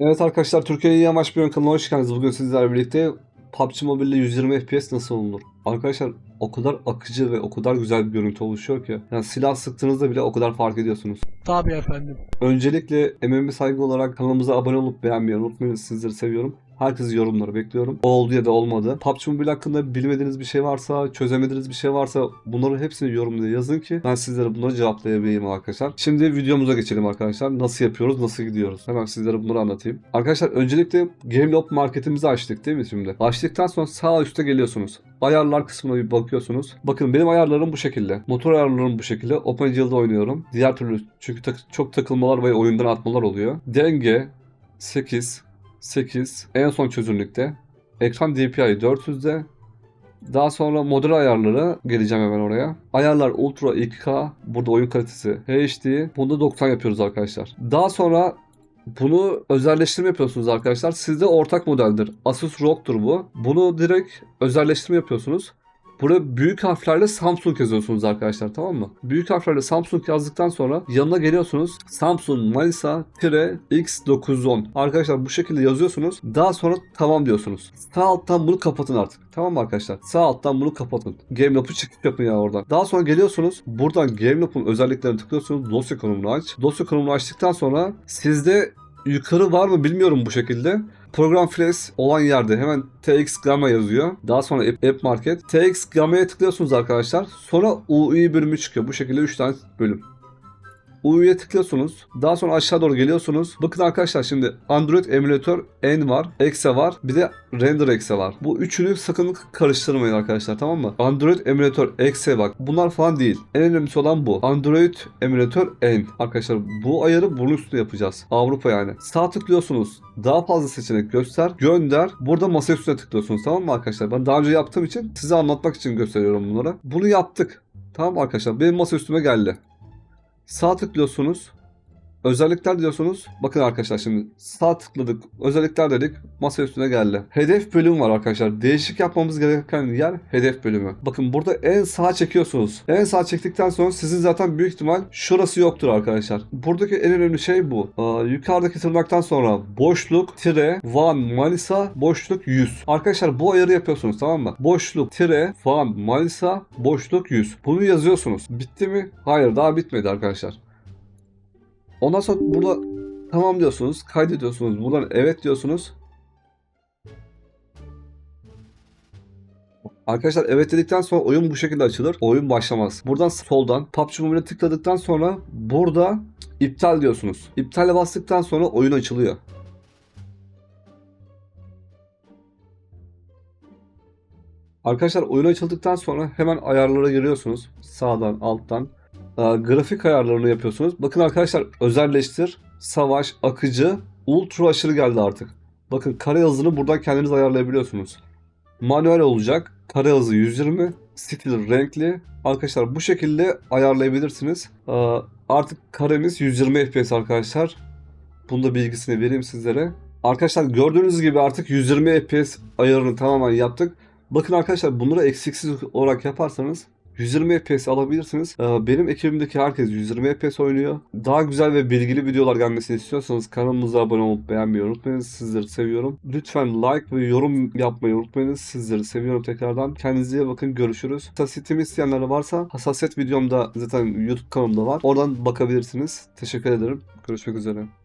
Evet arkadaşlar Türkiye'nin iyi amaç bir oyun kanalına hoş geldiniz. Bugün sizlerle birlikte PUBG Mobile'de 120 FPS nasıl olunur? Arkadaşlar o kadar akıcı ve o kadar güzel bir görüntü oluşuyor ki. Yani silah sıktığınızda bile o kadar fark ediyorsunuz. Tabii efendim. Öncelikle emeğime saygı olarak kanalımıza abone olup beğenmeyi unutmayın. Sizleri seviyorum. Herkesi yorumları bekliyorum. Oldu ya da olmadı. PUBG Mobile hakkında bilmediğiniz bir şey varsa, çözemediğiniz bir şey varsa bunları hepsini yorumlara yazın ki ben sizlere bunları cevaplayabileyim arkadaşlar. Şimdi videomuza geçelim arkadaşlar. Nasıl yapıyoruz, nasıl gidiyoruz? Hemen sizlere bunları anlatayım. Arkadaşlar öncelikle Gameloft marketimizi açtık değil mi şimdi? Açtıktan sonra sağ üstte geliyorsunuz. Ayarlar kısmına bir bakıyorsunuz. Bakın benim ayarlarım bu şekilde. Motor ayarlarım bu şekilde. OpenGL'de oynuyorum. Diğer türlü çünkü tak- çok takılmalar ve oyundan atmalar oluyor. Denge 8 8 en son çözünürlükte. Ekran DPI 400'de. Daha sonra model ayarları geleceğim hemen oraya. Ayarlar Ultra 2K. Burada oyun kalitesi HD. Bunda 90 yapıyoruz arkadaşlar. Daha sonra bunu özelleştirme yapıyorsunuz arkadaşlar. Sizde ortak modeldir. Asus ROG'tur bu. Bunu direkt özelleştirme yapıyorsunuz. Buraya büyük harflerle Samsung yazıyorsunuz arkadaşlar tamam mı? Büyük harflerle Samsung yazdıktan sonra yanına geliyorsunuz. Samsung Manisa X910. Arkadaşlar bu şekilde yazıyorsunuz. Daha sonra tamam diyorsunuz. Sağ alttan bunu kapatın artık. Tamam mı arkadaşlar? Sağ alttan bunu kapatın. Gamelop'u çıkış yapın ya oradan. Daha sonra geliyorsunuz. Buradan Gamelop'un özelliklerini tıklıyorsunuz. Dosya konumunu aç. Dosya konumunu açtıktan sonra sizde yukarı var mı bilmiyorum bu şekilde. Program Flash olan yerde hemen TX Gamma yazıyor. Daha sonra App, Market. TX Gamma'ya tıklıyorsunuz arkadaşlar. Sonra UI bölümü çıkıyor. Bu şekilde 3 tane bölüm. UI'ye tıklıyorsunuz. Daha sonra aşağı doğru geliyorsunuz. Bakın arkadaşlar şimdi Android emülatör N var. Exe var. Bir de Render Exe var. Bu üçünü sakın karıştırmayın arkadaşlar tamam mı? Android emülatör Exe bak. Bunlar falan değil. En önemlisi olan bu. Android emülatör N. Arkadaşlar bu ayarı bunun üstüne yapacağız. Avrupa yani. Sağ tıklıyorsunuz. Daha fazla seçenek göster. Gönder. Burada masa üstüne tıklıyorsunuz tamam mı arkadaşlar? Ben daha önce yaptığım için size anlatmak için gösteriyorum bunları. Bunu yaptık. Tamam arkadaşlar. Benim masa üstüme geldi. Sağ tıklıyorsunuz. Özellikler diyorsunuz. Bakın arkadaşlar şimdi sağ tıkladık. Özellikler dedik. Masa üstüne geldi. Hedef bölümü var arkadaşlar. Değişik yapmamız gereken yer hedef bölümü. Bakın burada en sağa çekiyorsunuz. En sağa çektikten sonra sizin zaten büyük ihtimal şurası yoktur arkadaşlar. Buradaki en önemli şey bu. Aa, yukarıdaki tırnaktan sonra boşluk, tire, Van, Manisa, boşluk 100. Arkadaşlar bu ayarı yapıyorsunuz tamam mı? Boşluk, tire, Van, Manisa, boşluk 100. Bunu yazıyorsunuz. Bitti mi? Hayır daha bitmedi arkadaşlar. Ondan sonra burada tamam diyorsunuz, kaydediyorsunuz. Buradan evet diyorsunuz. Arkadaşlar evet dedikten sonra oyun bu şekilde açılır. Oyun başlamaz. Buradan soldan PUBG Mobile'e tıkladıktan sonra burada iptal diyorsunuz. İptale bastıktan sonra oyun açılıyor. Arkadaşlar oyun açıldıktan sonra hemen ayarlara giriyorsunuz. Sağdan, alttan. Ee, grafik ayarlarını yapıyorsunuz. Bakın arkadaşlar özelleştir, savaş, akıcı, ultra aşırı geldi artık. Bakın kare hızını buradan kendiniz ayarlayabiliyorsunuz. Manuel olacak. Kare hızı 120. Stil renkli. Arkadaşlar bu şekilde ayarlayabilirsiniz. Ee, artık karemiz 120 FPS arkadaşlar. Bunda bilgisini vereyim sizlere. Arkadaşlar gördüğünüz gibi artık 120 FPS ayarını tamamen yaptık. Bakın arkadaşlar bunları eksiksiz olarak yaparsanız 120 FPS alabilirsiniz. Ee, Benim ekibimdeki herkes 120 FPS oynuyor. Daha güzel ve bilgili videolar gelmesini istiyorsanız kanalımıza abone olup beğenmeyi unutmayınız. Sizleri seviyorum. Lütfen like ve yorum yapmayı unutmayınız. Sizleri seviyorum tekrardan. Kendinize iyi bakın. Görüşürüz. Hassasiyetimi isteyenler varsa hassasiyet videomda zaten YouTube kanalımda var. Oradan bakabilirsiniz. Teşekkür ederim. Görüşmek üzere.